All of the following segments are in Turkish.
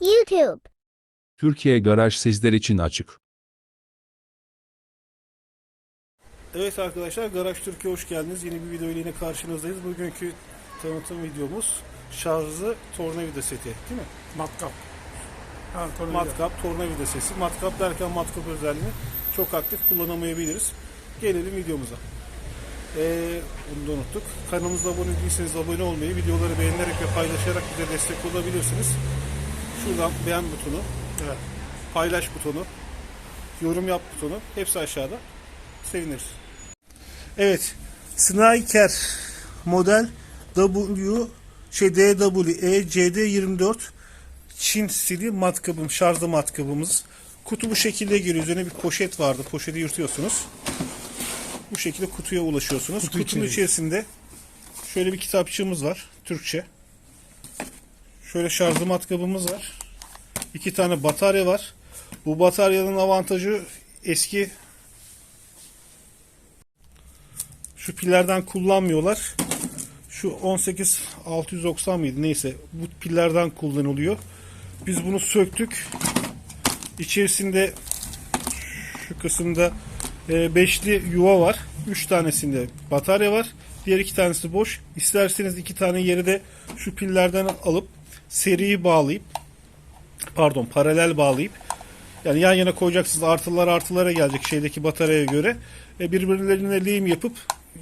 YouTube. Türkiye Garaj sizler için açık. Evet arkadaşlar Garaj Türkiye hoş geldiniz. Yeni bir video ile yine karşınızdayız. Bugünkü tanıtım videomuz şarjlı tornavida seti değil mi? Matkap. Ha, tornavida. Matkap, tornavida sesi. Matkap derken matkap özelliğini çok aktif kullanamayabiliriz. Gelelim videomuza. Ee, bunu da unuttuk. Kanalımıza abone değilseniz abone olmayı, videoları beğenerek ve paylaşarak bize destek olabilirsiniz. Şuradan beğen butonu, Evet. paylaş butonu, yorum yap butonu hepsi aşağıda. Seviniriz. Evet. Sniker model W şey DW ECD24 Çin stili matkabım, şarjlı matkabımız. Kutu bu şekilde geliyor. Üzerine bir poşet vardı. Poşeti yırtıyorsunuz. Bu şekilde kutuya ulaşıyorsunuz. Kutu Kutunun içerisinde şöyle bir kitapçığımız var. Türkçe. Şöyle şarjlı matkabımız var. İki tane batarya var. Bu bataryanın avantajı eski şu pillerden kullanmıyorlar. Şu 18 690 mıydı neyse bu pillerden kullanılıyor. Biz bunu söktük. İçerisinde şu kısımda e, beşli yuva var. Üç tanesinde batarya var. Diğer iki tanesi boş. İsterseniz iki tane yeri de şu pillerden alıp seriyi bağlayıp pardon paralel bağlayıp yani yan yana koyacaksınız artılar artılara gelecek şeydeki bataryaya göre. E, birbirlerine lehim yapıp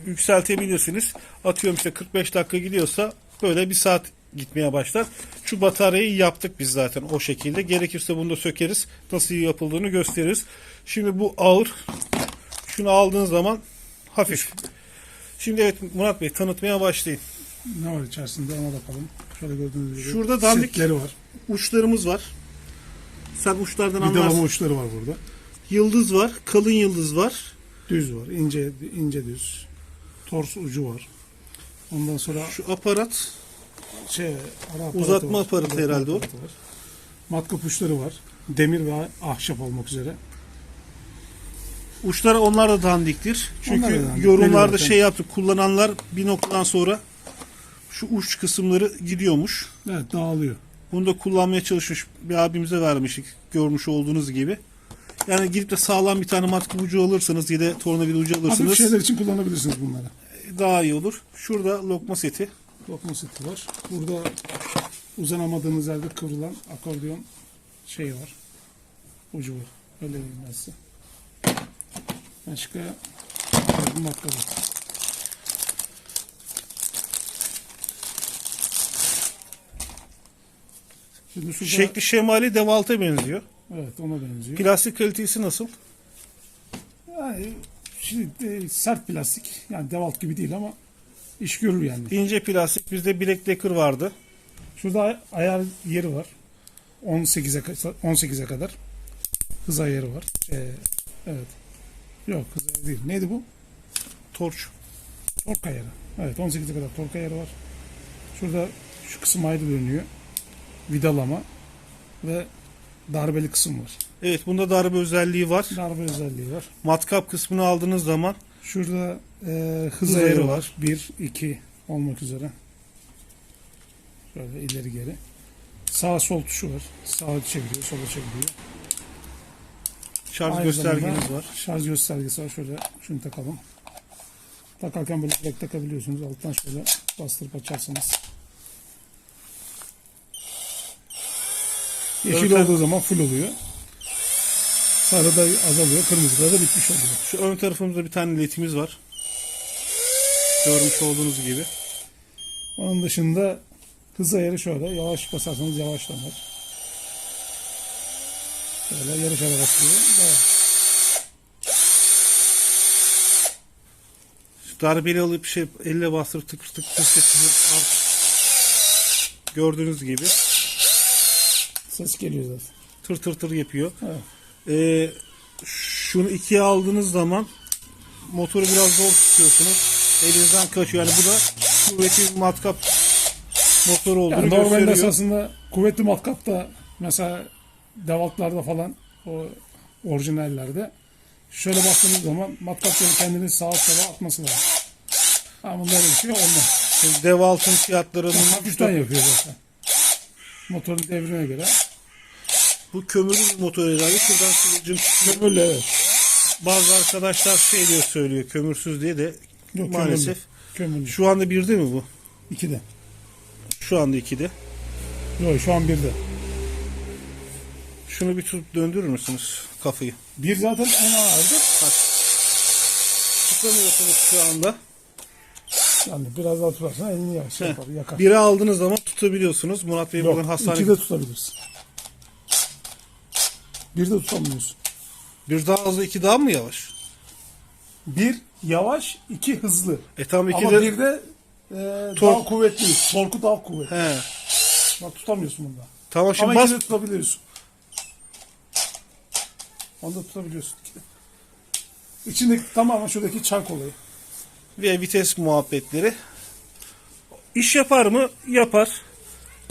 yükseltebilirsiniz. Atıyorum işte 45 dakika gidiyorsa böyle bir saat gitmeye başlar. Şu bataryayı yaptık biz zaten o şekilde. Gerekirse bunu da sökeriz. Nasıl yapıldığını gösteririz. Şimdi bu ağır. Şunu aldığın zaman hafif. Şimdi evet Murat Bey tanıtmaya başlayın. Ne var içerisinde ona bakalım. Şöyle gördüğünüz gibi. Şurada dandik- setleri var. Uçlarımız var. Sen uçlardan Vidalama anlarsın. uçları var burada. Yıldız var. Kalın yıldız var. Düz var. ince ince düz. Tors ucu var. Ondan sonra Şu aparat şey ara aparatı Uzatma var. aparatı herhalde o. var. Matkap uçları var. Demir ve ahşap olmak üzere. Uçları onlar da dandiktir. Çünkü Onlar da dandik. yorumlarda şey yaptı. Kullananlar bir noktadan sonra şu uç kısımları gidiyormuş. Evet dağılıyor. Bunu da kullanmaya çalışmış bir abimize vermiştik. Görmüş olduğunuz gibi. Yani gidip de sağlam bir tane matkap ucu alırsanız ya da tornavida ucu Hafif alırsanız şeyler için kullanabilirsiniz bunları. daha iyi olur. Şurada lokma seti. Lokma seti var. Burada uzanamadığınız yerde kıvrılan akordeon şeyi var. Ucu var. Öyle diyeyim ben size. Başka bir matkabı. Şimdi şurada, Şekli şemali devalta benziyor. evet ona benziyor. Plastik kalitesi nasıl? Yani, şimdi e, sert plastik. Yani devalt gibi değil ama iş görür yani. İnce plastik. Bizde Black Decker vardı. Şurada ay- ayar yeri var. 18'e ka- 18'e kadar hız ayarı var. Ee, evet. Yok hız ayarı değil. Neydi bu? Torç. Tork ayarı. Evet 18'e kadar tork ayarı var. Şurada şu kısım ayrı bölünüyor. Vidalama ve darbeli kısım var. Evet bunda darbe özelliği var. Darbe özelliği var. Matkap kısmını aldığınız zaman Şurada e, hız, Hız ayarı ayarı var. 1, 2 olmak üzere. Şöyle ileri geri. Sağ sol tuşu var. Sağa çeviriyor, sola çeviriyor. şarj Aynı göstergeniz var. Şarj göstergesi var. Şöyle şunu takalım. Takarken böyle direkt takabiliyorsunuz. Alttan şöyle bastırıp açarsanız. Yeşil Zaten- olduğu zaman full oluyor. Sarı da azalıyor. Kırmızı da bitmiş oluyor. Şu ön tarafımızda bir tane ledimiz var. Görmüş olduğunuz gibi. Onun dışında hız ayarı şöyle. Yavaş basarsanız yavaşlanır. Böyle yarış arabası gibi. Darbeli alıp şey elle bastırıp tıkır tıkır sesini al- Gördüğünüz gibi Ses geliyor zaten. tır tır tır yapıyor. Evet. Ee, şunu ikiye aldığınız zaman motoru biraz zor tutuyorsunuz. Elinizden kaçıyor. Yani bu da kuvvetli bir matkap motoru olduğunu Yani normalde gösteriyor. esasında kuvvetli matkap da mesela devaltlarda falan o orijinallerde şöyle baktığınız zaman matkapların kendini sağa sola atması lazım. Ama bunda öyle bir şey olmaz. Şimdi Devalt'ın fiyatlarının Hafiften yapıyor zaten. Motorun devrine göre Bu kömürlü motor herhalde. Şuradan kıvılcım çıkıyor. Kömürlü evet. Bazı arkadaşlar şey diyor söylüyor kömürsüz diye de Yok, maalesef. Kömürlü. kömürlü. Şu anda birde mi bu? İkide. Şu anda ikide. Yok şu an birde. Şunu bir tutup döndürür müsünüz kafayı? Bir zaten en ağırdı. Tutamıyorsunuz şu anda. Yani biraz daha tutarsan elini Heh. yapar, yakar. Biri aldığınız zaman tutabiliyorsunuz. Murat Bey bugün Yok, hastane... iki de tutabilirsin. Bir de tutamıyorsun. Bir daha hızlı iki daha mı yavaş? Bir yavaş, iki hızlı. E tam iki Ama de... bir de e, Tork. daha kuvvetli. Torku daha kuvvetli. He. Bak tutamıyorsun bunda. Tamam şimdi Ama bas. ikide tutabiliyorsun. Onda tutabiliyorsun ikide. İçindeki tamamen şuradaki çark olayı. Ve vites muhabbetleri. İş yapar mı? Yapar.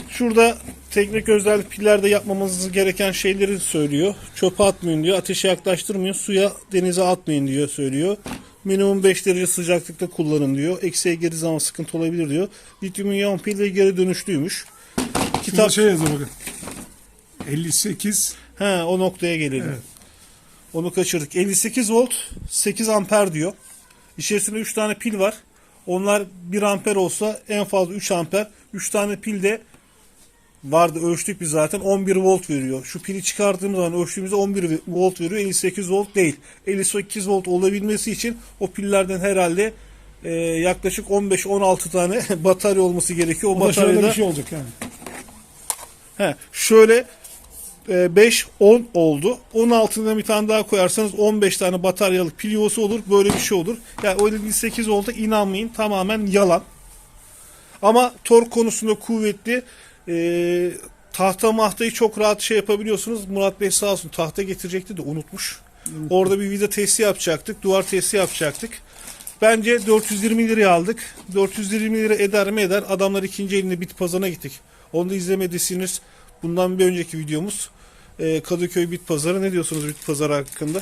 Şurada teknik özel pillerde yapmamız gereken şeyleri söylüyor. Çöpe atmayın diyor. Ateşe yaklaştırmayın. Suya denize atmayın diyor söylüyor. Minimum 5 derece sıcaklıkta kullanın diyor. Eksiye girdiği zaman sıkıntı olabilir diyor. Lityum iyon pil geri dönüşlüymüş. Kitap Kitap şey yazıyor bakın. 58 He, o noktaya gelelim. Evet. Onu kaçırdık. 58 volt 8 amper diyor. İçerisinde 3 tane pil var. Onlar 1 amper olsa en fazla 3 amper. 3 tane pil de vardı ölçtük biz zaten 11 volt veriyor. Şu pili çıkardığımız zaman ölçtüğümüzde 11 volt veriyor. 58 volt değil. 58 volt olabilmesi için o pillerden herhalde e, yaklaşık 15-16 tane batarya olması gerekiyor. O, o da şöyle bataryada bir şey olacak yani. He, şöyle e, 5 10 oldu. 10 altına bir tane daha koyarsanız 15 tane bataryalık pil yuvası olur. Böyle bir şey olur. Yani o 58 oldu inanmayın tamamen yalan. Ama tork konusunda kuvvetli. E, tahta mahtayı çok rahat şey yapabiliyorsunuz. Murat Bey sağ olsun tahta getirecekti de unutmuş. Orada bir vida testi yapacaktık. Duvar testi yapacaktık. Bence 420 liraya aldık. 420 lira eder mi eder. Adamlar ikinci elinde bit pazarına gittik. Onu da izlemediyseniz bundan bir önceki videomuz e, Kadıköy bit pazarı. Ne diyorsunuz bit pazarı hakkında?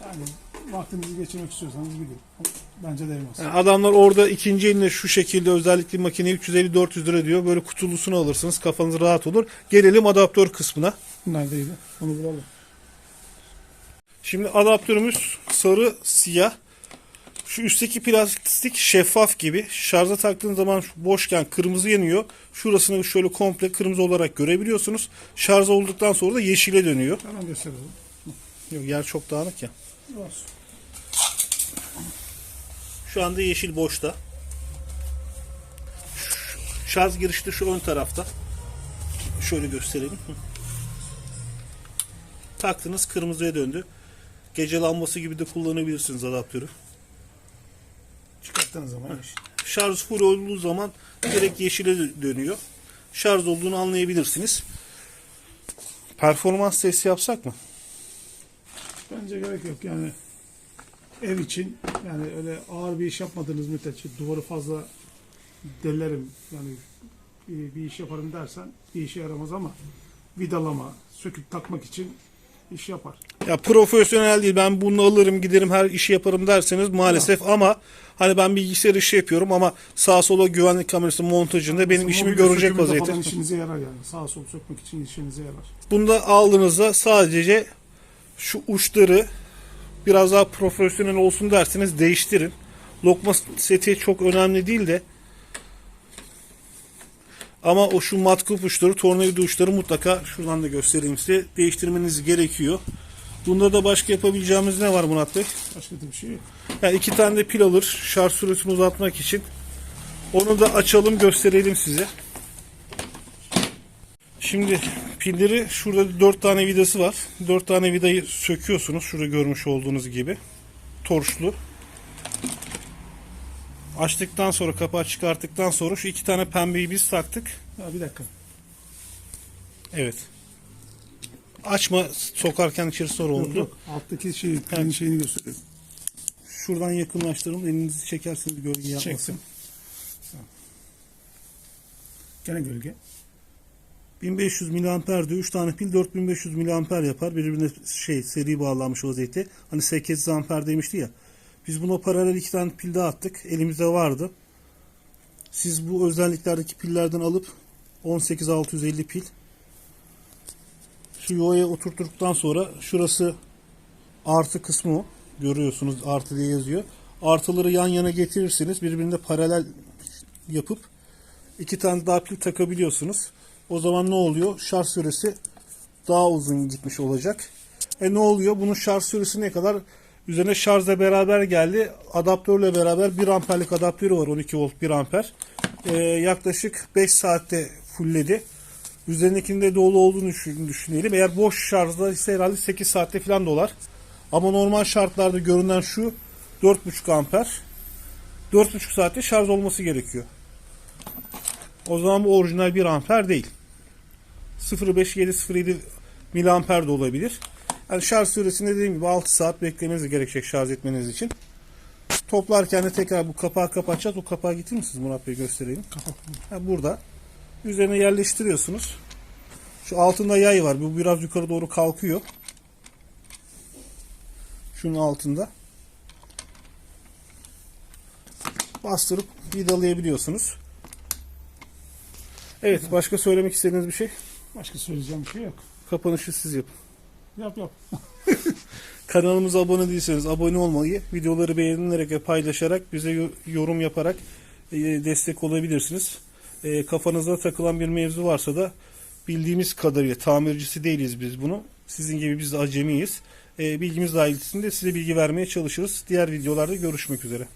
Yani vaktinizi geçirmek istiyorsanız gidin. Bence değmez. Yani adamlar orada ikinci eline şu şekilde özellikle makine 350-400 lira diyor. Böyle kutulusunu alırsınız. Kafanız rahat olur. Gelelim adaptör kısmına. Neredeydi? Onu bulalım. Şimdi adaptörümüz sarı, siyah. Şu üstteki plastik şeffaf gibi. Şarja taktığın zaman boşken kırmızı yanıyor. Şurasını şöyle komple kırmızı olarak görebiliyorsunuz. Şarj olduktan sonra da yeşile dönüyor. Hemen gösterelim. Yok yer çok dağınık ya. Olsun. Şu anda yeşil boşta. Şarj girişi de şu ön tarafta. Şöyle gösterelim. Taktınız kırmızıya döndü. Gece lambası gibi de kullanabilirsiniz adaptörü. Çıkarttığınız zaman iş. Şarj full olduğu zaman direkt yeşile dö- dönüyor. Şarj olduğunu anlayabilirsiniz. Performans testi yapsak mı? Bence gerek yok yani ev için yani öyle ağır bir iş yapmadığınız müddetçe duvarı fazla delerim yani bir, iş yaparım dersen bir işe yaramaz ama vidalama, söküp takmak için iş yapar. Ya profesyonel değil ben bunu alırım giderim her işi yaparım derseniz maalesef ama hani ben bilgisayar işi yapıyorum ama sağa sola güvenlik kamerası montajında benim işimi görecek vaziyette. Falan işinize yarar yani. Sağa sola sökmek için işinize yarar. Bunda aldığınızda sadece şu uçları biraz daha profesyonel olsun derseniz değiştirin. Lokma seti çok önemli değil de ama o şu matkap uçları, tornavida uçları mutlaka şuradan da göstereyim size. Değiştirmeniz gerekiyor. Bunda da başka yapabileceğimiz ne var Murat Bey? Başka bir şey yok. Yani iki tane de pil alır şarj süresini uzatmak için. Onu da açalım gösterelim size. Şimdi pilleri şurada dört tane vidası var. Dört tane vidayı söküyorsunuz. Şurada görmüş olduğunuz gibi. Torşlu. Açtıktan sonra kapağı çıkarttıktan sonra şu iki tane pembeyi biz taktık. Ha, bir dakika. Evet. Açma sokarken içerisi zor Yok, oldu. yok. Alttaki şeyi, pilin şeyini gösteriyor. Şuradan yakınlaştıralım. Elinizi çekerseniz gölge yapmasın. Çeksin. Gene gölge. 1500 miliamper diyor. 3 tane pil 4500 miliamper yapar. Birbirine şey seri bağlanmış vaziyette. Hani 800 amper demişti ya. Biz buna paralel iki tane pil daha attık. Elimizde vardı. Siz bu özelliklerdeki pillerden alıp 18650 pil Şu yuvaya oturttuktan sonra şurası artı kısmı. Görüyorsunuz artı diye yazıyor. Artıları yan yana getirirsiniz. Birbirine paralel yapıp iki tane daha pil takabiliyorsunuz. O zaman ne oluyor? Şarj süresi daha uzun gitmiş olacak. E ne oluyor? Bunun şarj süresi ne kadar? Üzerine şarjla beraber geldi. Adaptörle beraber 1 amperlik adaptörü var. 12 volt 1 amper. E, yaklaşık 5 saatte fullledi. Üzerindekinde dolu olduğunu düşün- düşünelim. Eğer boş şarjda ise herhalde 8 saatte falan dolar. Ama normal şartlarda görünen şu 4.5 amper. 4.5 saatte şarj olması gerekiyor. O zaman bu orijinal 1 amper değil. 0.5-7.07 miliamper de olabilir. Yani şarj süresinde dediğim gibi 6 saat beklemeniz gerekecek şarj etmeniz için. Toplarken de tekrar bu kapağı kapatacağız. O kapağı getirir misiniz Murat Bey göstereyim. Ha, burada. Üzerine yerleştiriyorsunuz. Şu altında yay var. Bu biraz yukarı doğru kalkıyor. Şunun altında. Bastırıp vidalayabiliyorsunuz. Evet, başka söylemek istediğiniz bir şey? Başka söyleyeceğim bir şey yok. Kapanışı siz yapın. Yap yap. Kanalımıza abone değilseniz abone olmayı, videoları beğenilerek ve paylaşarak, bize yo- yorum yaparak e, destek olabilirsiniz. E, Kafanıza takılan bir mevzu varsa da bildiğimiz kadarıyla tamircisi değiliz biz bunu. Sizin gibi biz de acemiyiz. E, Bilgimiz dahilinde size bilgi vermeye çalışırız. Diğer videolarda görüşmek üzere.